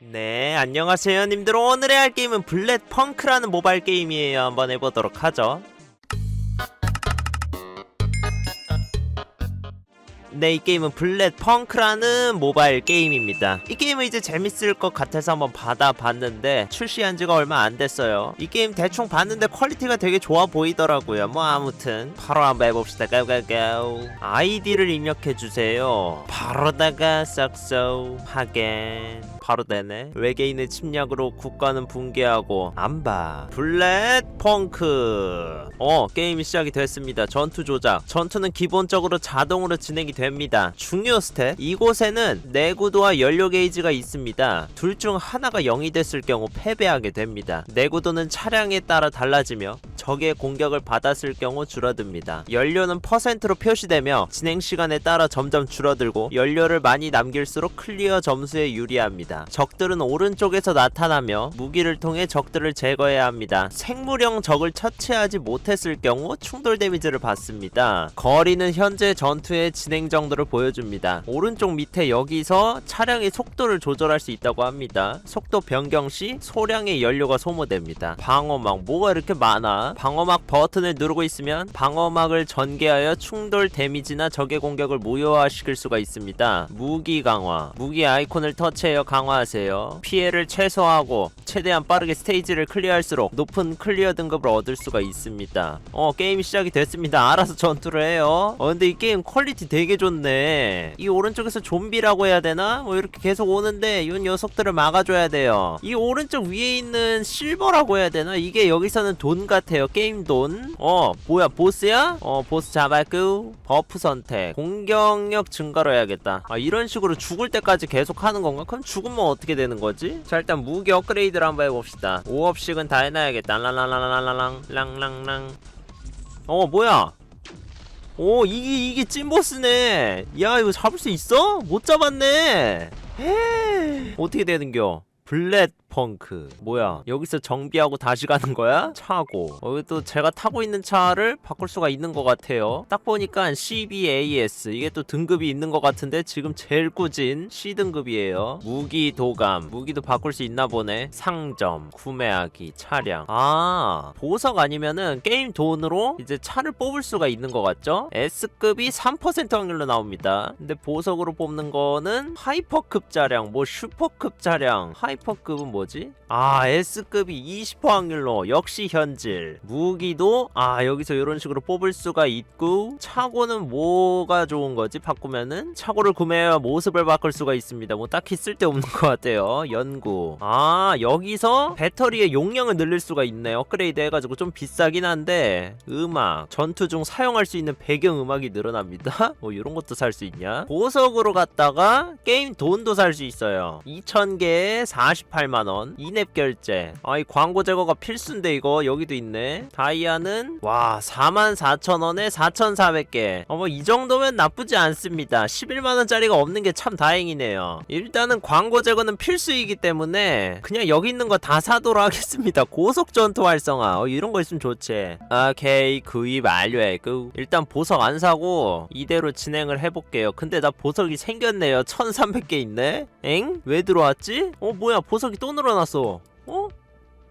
네, 안녕하세요, 님들. 오늘의 할 게임은 블랙 펑크라는 모바일 게임이에요. 한번 해보도록 하죠. 네, 이 게임은 블랙 펑크라는 모바일 게임입니다. 이 게임은 이제 재밌을 것 같아서 한번 받아봤는데 출시한 지가 얼마 안 됐어요. 이 게임 대충 봤는데 퀄리티가 되게 좋아 보이더라고요. 뭐 아무튼 바로 한번 해봅시다. 고고고. 아이디를 입력해주세요. 바로다가 싹소 하겐. 바로 되네. 외계인의 침략으로 국가는 붕괴하고 안바 블랙 펑크. 어 게임이 시작이 됐습니다. 전투 조작. 전투는 기본적으로 자동으로 진행이 됩니다. 중요 스탯. 이곳에는 내구도와 연료 게이지가 있습니다. 둘 중 하나가 0이 됐을 경우 패배하게 됩니다. 내구도는 차량에 따라 달라지며 적의 공격을 받았을 경우 줄어듭니다. 연료는 퍼센트로 표시되며 진행 시간에 따라 점점 줄어들고 연료를 많이 남길수록 클리어 점수에 유리합니다. 적들은 오른쪽에서 나타나며 무기를 통해 적들을 제거해야 합니다. 생물형 적을 처치하지 못했을 경우 충돌 데미지를 받습니다. 거리는 현재 전투의 진행 정도를 보여줍니다. 오른쪽 밑에 여기서 차량의 속도를 조절할 수 있다고 합니다. 속도 변경 시 소량의 연료가 소모됩니다. 방어막 뭐가 이렇게 많아? 방어막 버튼을 누르고 있으면 방어막을 전개하여 충돌 데미지나 적의 공격을 무효화시킬 수가 있습니다. 무기 강화. 무기 아이콘을 터치하여 강화하세요. 피해를 최소화하고 최대한 빠르게 스테이지를 클리어할수록 높은 클리어 등급을 얻을 수가 있습니다. 어 게임이 시작이 됐습니다. 알아서 전투를 해요. 어 근데 이 게임 퀄리티 되게 좋네. 이 오른쪽에서 좀비라고 해야 되나? 뭐 이렇게 계속 오는데 이 녀석들을 막아줘야 돼요. 이 오른쪽 위에 있는 실버라고 해야 되나? 이게 여기서는 돈 같아요. 게임 돈. 어 뭐야 보스야? 어 보스 잡았고 버프 선택 공격력 증가로 해야겠다. 아 이런 식으로 죽을 때까지 계속 하는 건가? 그럼 죽으면 어떻게 되는 거지? 자 일단 무기 업그레이드를 한번 해봅시다. 5업씩은 다 해놔야겠다. 랑랑랑랑랑랑 랑랑랑. 어 뭐야? 오 이게 이게 찐보스네. 야 이거 잡을 수 있어? 못 잡았네. 헤 어떻게 되는겨? 블랙 펑크. 뭐야 여기서 정비하고 다시 가는 거야? 차고. 여기 또 제가 타고 있는 차를 바꿀 수가 있는 것 같아요. 딱 보니까 CBAS 이게 또 등급이 있는 것 같은데 지금 제일 꾸진 C등급이에요. 무기 도감. 무기도 바꿀 수 있나 보네. 상점 구매하기 차량. 아 보석 아니면은 게임 돈으로 이제 차를 뽑을 수가 있는 것 같죠? S급이 3% 확률로 나옵니다. 근데 보석으로 뽑는 거는 하이퍼급 차량 뭐 슈퍼급 차량. 하이퍼급은 뭐 지? 아 S급이 20% 확률로 역시 현질. 무기도 아 여기서 이런 식으로 뽑을 수가 있고 차고는 뭐가 좋은 거지? 바꾸면은 차고를 구매해야 모습을 바꿀 수가 있습니다. 뭐 딱히 쓸데없는 것 같아요. 연구. 아 여기서 배터리의 용량을 늘릴 수가 있네. 업그레이드 해가지고 좀 비싸긴 한데 음악. 전투 중 사용할 수 있는 배경 음악이 늘어납니다. 뭐 이런 것도 살 수 있냐? 보석으로 갔다가 게임 돈도 살 수 있어요. 2000개에 48만원 이랩 결제. 아 이 광고 제거가 필수인데 이거. 여기도 있네. 다이아는 와 44,000원에 4,400개. 어 뭐 이 정도면 나쁘지 않습니다. 11만원짜리가 없는 게 참 다행이네요. 일단은 광고 제거는 필수이기 때문에 그냥 여기 있는 거 다 사도록 하겠습니다. 고속 전투 활성화. 어, 이런 거 있으면 좋지. 오케이 구입 완료했고. 일단 보석 안 사고 이대로 진행을 해볼게요. 근데 나 보석이 생겼네요. 1300개 있네. 엥? 왜 들어왔지? 어 뭐야 보석이 또 늘어났어 어?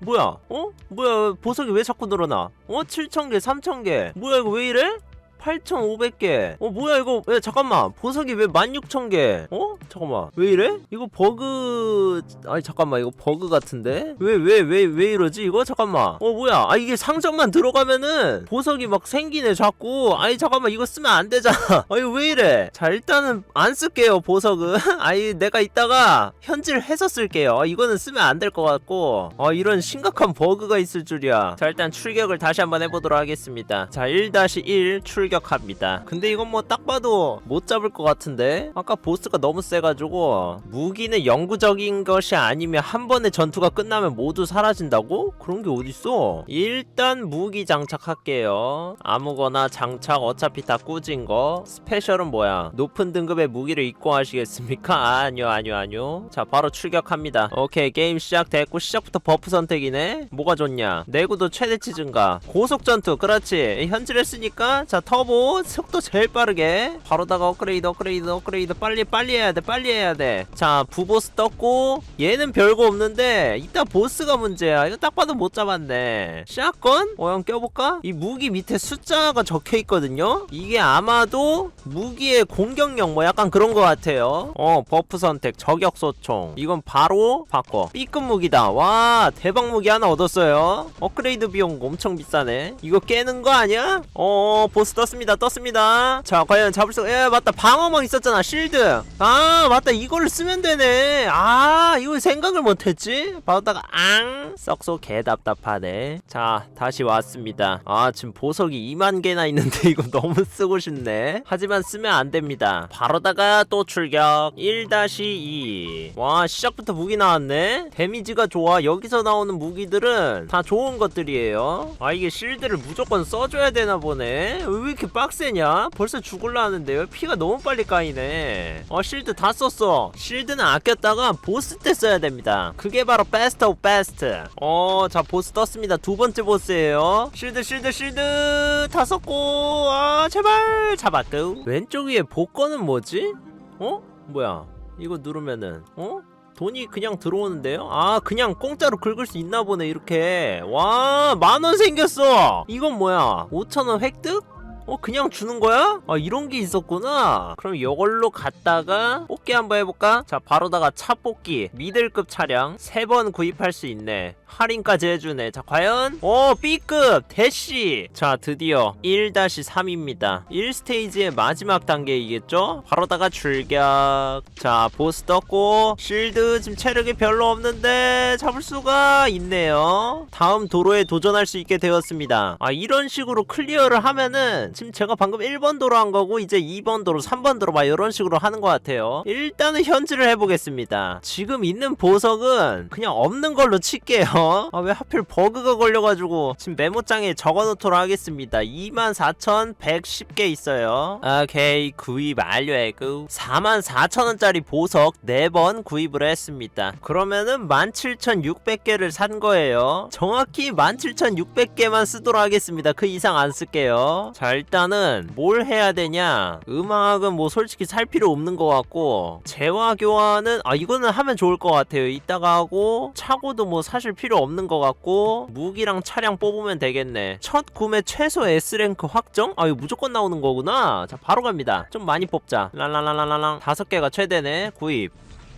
뭐야? 어? 뭐야 보석이 왜 자꾸 늘어나? 어? 7,000개 3,000개 뭐야 이거 왜 이래? 8,500개. 어, 뭐야, 이거. 야, 잠깐만. 보석이 왜 16,000개? 어? 잠깐만. 왜 이래? 이거 버그. 아니, 잠깐만. 이거 버그 같은데? 왜, 왜, 왜, 왜 이러지? 이거? 잠깐만. 어, 뭐야. 아, 이게 상점만 들어가면은 보석이 막 생기네, 자꾸. 아니, 잠깐만. 이거 쓰면 안 되잖아. 아, 이거 왜 이래? 자, 일단은 안 쓸게요, 보석은. 아니, 내가 이따가 현질 해서 쓸게요. 아, 이거는 쓰면 안 될 것 같고. 아, 이런 심각한 버그가 있을 줄이야. 자, 일단 출격을 다시 한번 해보도록 하겠습니다. 자, 1-1 출격 합니다. 근데 이건 뭐 딱 봐도 못 잡을 것 같은데? 아까 보스가 너무 세가지고 무기는 영구적인 것이 아니면 한 번의 전투가 끝나면 모두 사라진다고? 그런 게 어딨어? 일단 무기 장착할게요. 아무거나 장착 어차피 다 꾸진 거. 스페셜은 뭐야? 높은 등급의 무기를 입고 하시겠습니까? 아니요 아니요 아니요. 자 바로 출격합니다. 오케이 게임 시작됐고 시작부터 버프 선택이네. 뭐가 좋냐? 내구도 최대치 증가. 고속 전투 그렇지. 현질했으니까 자 터보 터보 속도 제일 빠르게. 바로다가 업그레이드 업그레이드 업그레이드. 빨리 빨리 해야 돼 빨리 해야 돼자 부보스 떴고 얘는 별거 없는데 이따 보스가 문제야. 이거 딱 봐도 못 잡았네. 샷건? 어형 껴볼까? 이 무기 밑에 숫자가 적혀 있거든요? 이게 아마도 무기의 공격력 뭐 약간 그런 거 같아요. 어 버프 선택 저격 소총. 이건 바로 바꿔. B급 무기다. 와 대박 무기 하나 얻었어요. 업그레이드 비용 엄청 비싸네. 이거 깨는 거 아니야? 어 보스 떴습니다 떴습니다. 자 과연 잡을 수예 맞다. 방어막 있었잖아 실드. 아 맞다. 이걸 쓰면 되네. 아 이걸 생각을 못했지? 받았다가 앙! 썩소 개답답하네. 자 다시 왔습니다. 아 지금 보석이 2만 개나 있는데 이거 너무 쓰고 싶네. 하지만 쓰면 안 됩니다. 바로다가 또 출격. 1-2 와 시작부터 무기 나왔네? 데미지가 좋아. 여기서 나오는 무기들은 다 좋은 것들이에요. 아 이게 실드를 무조건 써줘야 되나 보네. 왜 이렇게 빡세냐? 벌써 죽을라 하는데요? 피가 너무 빨리 까이네. 어 실드 다 썼어. 실드는 아꼈다가 보스 때 써야 됩니다. 그게 바로 베스트 오브 베스트 어 자 보스 떴습니다. 두 번째 보스예요. 실드 실드 실드. 다 썼고. 아 제발. 잡았고 왼쪽 위에 복권은 뭐지? 어? 뭐야 이거 누르면은 어? 돈이 그냥 들어오는데요? 아 그냥 공짜로 긁을 수 있나 보네 이렇게 와 만원 생겼어 이건 뭐야 5천원 획득? 어 그냥 주는 거야? 아 이런 게 있었구나 그럼 이걸로 갔다가 뽑기 한번 해볼까? 자 바로다가 차 뽑기. 미들급 차량 3번 구입할 수 있네. 할인까지 해주네. 자 과연? 오 B급! 대시! 자 드디어 1-3입니다. 1스테이지의 마지막 단계이겠죠? 바로다가 출격. 자 보스 떴고 실드 지금 체력이 별로 없는데 잡을 수가 있네요. 다음 도로에 도전할 수 있게 되었습니다. 아 이런 식으로 클리어를 하면은 지금 제가 방금 1번 도로 한 거고 이제 2번 도로 3번 도로 막 이런 식으로 하는 것 같아요 일단은 현질을 해보겠습니다. 지금 있는 보석은 그냥 없는 걸로 칠게요. 아 왜 하필 버그가 걸려가지고 지금 메모장에 적어놓도록 하겠습니다. 24,110개 있어요. 오케이 구입 완료했고 44,000원짜리 보석 4번 구입을 했습니다. 그러면은 17,600개를 산 거예요. 정확히 17,600개만 쓰도록 하겠습니다. 그 이상 안 쓸게요. 자 일단은 뭘 해야 되냐? 음악은 뭐 솔직히 살 필요 없는 것 같고 재화 교환은 아 이거는 하면 좋을 것 같아요. 이따가 하고 차고도 뭐 사실 필요 없는 것 같고 무기랑 차량 뽑으면 되겠네. 첫 구매 최소 S랭크 확정? 아 이거 무조건 나오는 거구나. 자 바로 갑니다. 좀 많이 뽑자. 랄랄랄랄랄랑. 다섯 개가 최대네. 구입.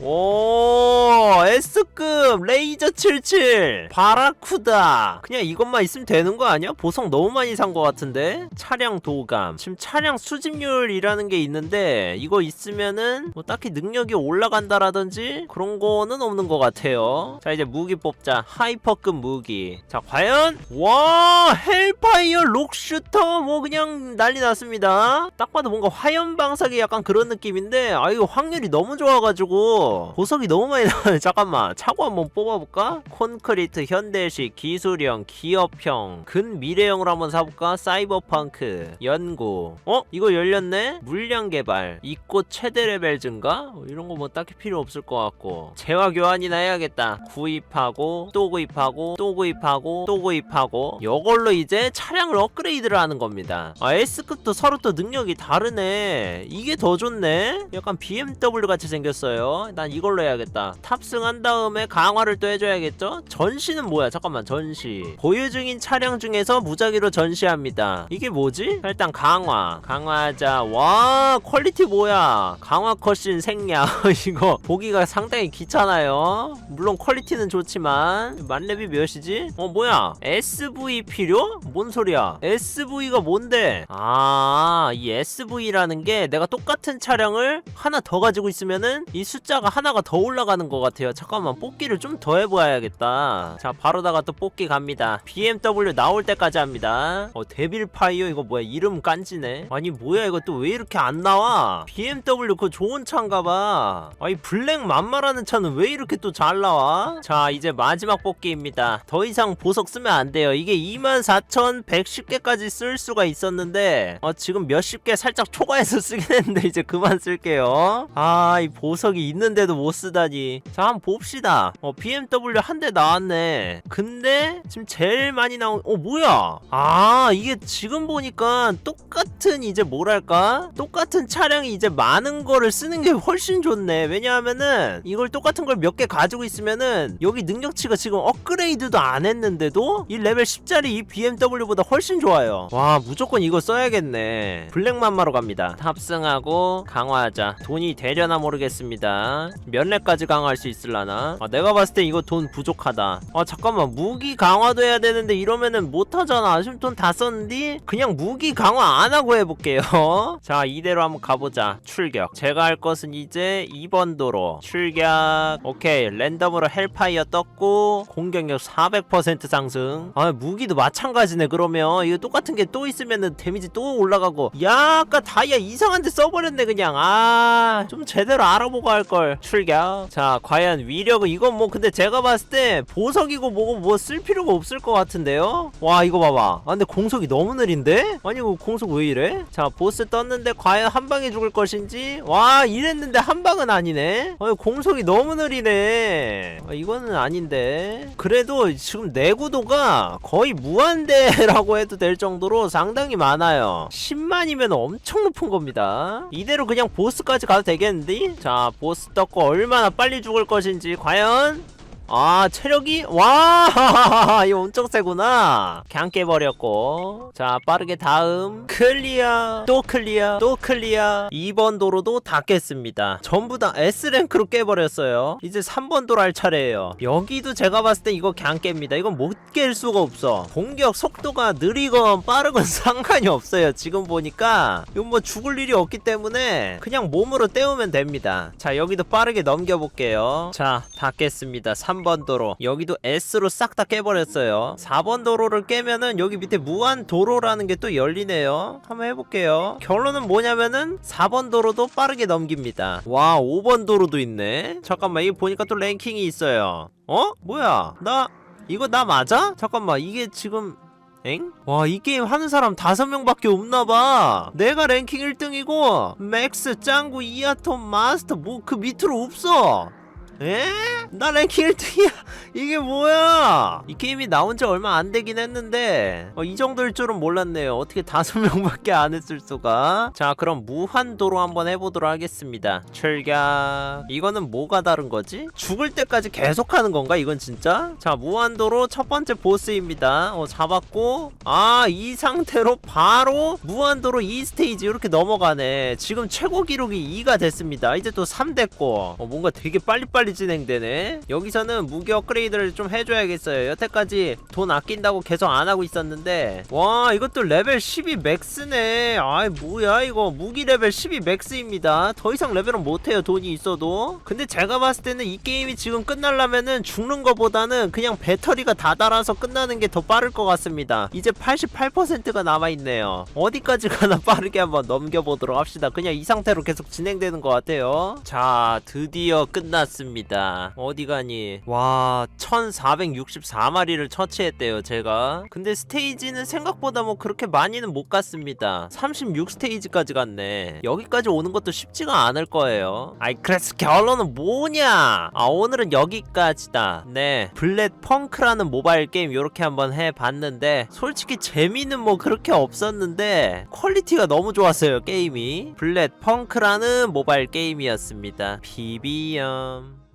오 S급 레이저 77 바라쿠다. 그냥 이것만 있으면 되는 거 아니야? 보석 너무 많이 산 거 같은데? 차량 도감. 지금 차량 수집률이라는 게 있는데 이거 있으면은 뭐 딱히 능력이 올라간다라든지 그런 거는 없는 것 같아요. 자 이제 무기 뽑자. 하이퍼급 무기. 자 과연? 와 헬파이어 록슈터 뭐 그냥 난리 났습니다. 딱 봐도 뭔가 화염 방사기 약간 그런 느낌인데 아 이거 확률이 너무 좋아가지고 보석이 너무 많이 나와요 잠깐만 차고 한번 뽑아볼까? 콘크리트 현대식 기술형 기업형 근미래형으로 한번 사볼까? 사이버펑크 연구 어? 이거 열렸네? 물량 개발 이꽃 최대 레벨 증가? 어, 이런 거 뭐 딱히 필요 없을 것 같고 재화 교환이나 해야겠다 구입하고 또 구입하고 또 구입하고 또 구입하고 이걸로 이제 차량을 업그레이드를 하는 겁니다 아 S급도 서로 또 능력이 다르네 이게 더 좋네 약간 BMW 같이 생겼어요 난 이걸로 해야겠다 탑승한 다음에 강화를 또 해줘야겠죠? 전시는 뭐야? 잠깐만 전시. 보유 중인 차량 중에서 무작위로 전시합니다. 이게 뭐지? 일단 강화. 강화하자. 와 퀄리티 뭐야? 강화 컷신 생략 이거 보기가 상당히 귀찮아요. 물론 퀄리티는 좋지만. 만렙이 몇이지? 어 뭐야? SV 필요? 뭔 소리야? SV가 뭔데? 아이 SV라는 게 내가 똑같은 차량을 하나 더 가지고 있으면은 이 숫자가 하나가 더 올라가는 것 같아요 잠깐만 뽑기를 좀 더 해봐야겠다. 자 바로다가 또 뽑기 갑니다. BMW 나올 때까지 합니다. 어 데빌 파이어? 이거 뭐야? 이름 깐지네? 아니 뭐야? 이거 또 왜 이렇게 안 나와? BMW 그거 좋은 차인가봐. 아니 블랙 만마라는 차는 왜 이렇게 또 잘 나와? 자 이제 마지막 뽑기입니다. 더 이상 보석 쓰면 안 돼요. 이게 24,110개까지 쓸 수가 있었는데 어 지금 몇십 개 살짝 초과해서 쓰긴 했는데 이제 그만 쓸게요. 아 이 보석이 있는데 있는데도 못 쓰다니. 자, 한번 봅시다. 어, BMW 한 대 나왔네. 근데 지금 제일 많이 나온 어 뭐야? 아, 이게 지금 보니까 똑같은 이제 뭐랄까? 똑같은 차량이 이제 많은 거를 쓰는 게 훨씬 좋네. 왜냐하면은 이걸 똑같은 걸 몇 개 가지고 있으면은 여기 능력치가 지금 업그레이드도 안 했는데도 이 레벨 10짜리 이 BMW보다 훨씬 좋아요. 와, 무조건 이거 써야겠네. 블랙맘마로 갑니다. 탑승하고 강화하자. 돈이 되려나 모르겠습니다. 몇 렙까지 강화할 수 있을라 나? 아, 내가 봤을 때 이거 돈 부족하다. 아, 잠깐만. 무기 강화도 해야 되는데 이러면은 못하잖아. 지금 돈 다 썼는데? 그냥 무기 강화 안 하고 해볼게요. 자, 이대로 한번 가보자. 출격. 제가 할 것은 이제 2번 도로. 출격. 오케이. 랜덤으로 헬파이어 떴고, 공격력 400% 상승. 아, 무기도 마찬가지네, 그러면. 이거 똑같은 게 또 있으면은 데미지 또 올라가고. 야, 아까 다이아 이상한 데 써버렸네, 그냥. 아, 좀 제대로 알아보고 할걸. 출격. 자, 과연 위력은, 이건 뭐, 근데 제가 봤을 때 보석이고 뭐고 뭐 쓸 필요가 없을 것 같은데요? 와, 이거 봐봐. 아, 근데 공속이 너무 느린데? 아니, 이거 공속 왜 이래? 자, 보스 떴는데 과연 한 방에 죽을 것인지? 와, 이랬는데 한 방은 아니네? 아, 공속이 너무 느리네. 아, 이거는 아닌데. 그래도 지금 내구도가 거의 무한대라고 해도 될 정도로 상당히 많아요. 10만이면 엄청 높은 겁니다. 이대로 그냥 보스까지 가도 되겠는데? 자, 보스 떴고 얼마나 빨리 죽을 것인지 과연? 아 체력이? 와 이거 엄청 세구나. 그냥 깨버렸고. 자 빠르게 다음. 클리어. 또 클리어. 또 클리어. 2번 도로도 다 깼습니다. 전부 다 S랭크로 깨버렸어요. 이제 3번 도로 할 차례예요. 여기도 제가 봤을 때 이거 그냥 깹니다. 이건 못 깰 수가 없어. 공격 속도가 느리건 빠르건 상관이 없어요. 지금 보니까. 이건 뭐 죽을 일이 없기 때문에 그냥 몸으로 때우면 됩니다. 자 여기도 빠르게 넘겨볼게요. 자 다 깼습니다. 3번 도로 여기도 S로 싹 다 깨버렸어요 4번 도로를 깨면은 여기 밑에 무한 도로라는 게 또 열리네요 한번 해볼게요 결론은 뭐냐면은 4번 도로도 빠르게 넘깁니다 와 5번 도로도 있네 잠깐만 이거 보니까 또 랭킹이 있어요 어? 뭐야 나 이거 나 맞아? 잠깐만 이게 지금 엥? 와, 이 게임 하는 사람 다섯 명 밖에 없나봐. 내가 랭킹 1등이고, 맥스, 짱구, 이아톰, 마스터, 뭐, 그 밑으로 없어. 에? 나 랭킹 1등이야. 이게 뭐야? 이 게임이 나온 지 얼마 안 되긴 했는데, 어, 이 정도일 줄은 몰랐네요. 어떻게 다섯 명밖에 안 했을 수가? 자, 그럼 무한도로 한번 해보도록 하겠습니다. 출격. 이거는 뭐가 다른 거지? 죽을 때까지 계속 하는 건가? 이건 진짜? 자, 무한도로 첫 번째 보스입니다. 어, 잡았고, 아, 이 상태로 바로 무한도로 2스테이지 이렇게 넘어가네. 지금 최고 기록이 2가 됐습니다. 이제 또 3 됐고, 어, 뭔가 되게 빨리빨리 진행되네. 여기서는 무기 업그레이드를 좀 해줘야겠어요. 여태까지 돈 아낀다고 계속 안 하고 있었는데, 와, 이것도 레벨 12 맥스네. 아이, 뭐야, 이거. 무기 레벨 12 맥스입니다. 더 이상 레벨은 못해요, 돈이 있어도. 근데 제가 봤을 때는 이 게임이 지금 끝나려면은 죽는 거보다는 그냥 배터리가 다 닳아서 끝나는 게 더 빠를 것 같습니다. 이제 88%가 남아있네요. 어디까지 가나 빠르게 한번 넘겨보도록 합시다. 그냥 이 상태로 계속 진행되는 것 같아요. 자, 드디어 끝났습니다. 어디 가니? 와, 1464마리를 처치했대요, 제가. 근데 스테이지는 생각보다 뭐 그렇게 많이는 못 갔습니다. 36스테이지까지 갔네. 여기까지 오는 것도 쉽지가 않을 거예요. 아이, 그래서 결론은 뭐냐? 아, 오늘은 여기까지다. 네. 블랙 펑크라는 모바일 게임 요렇게 한번 해봤는데, 솔직히 재미는 뭐 그렇게 없었는데, 퀄리티가 너무 좋았어요, 게임이. 블랙 펑크라는 모바일 게임이었습니다. 비비엄.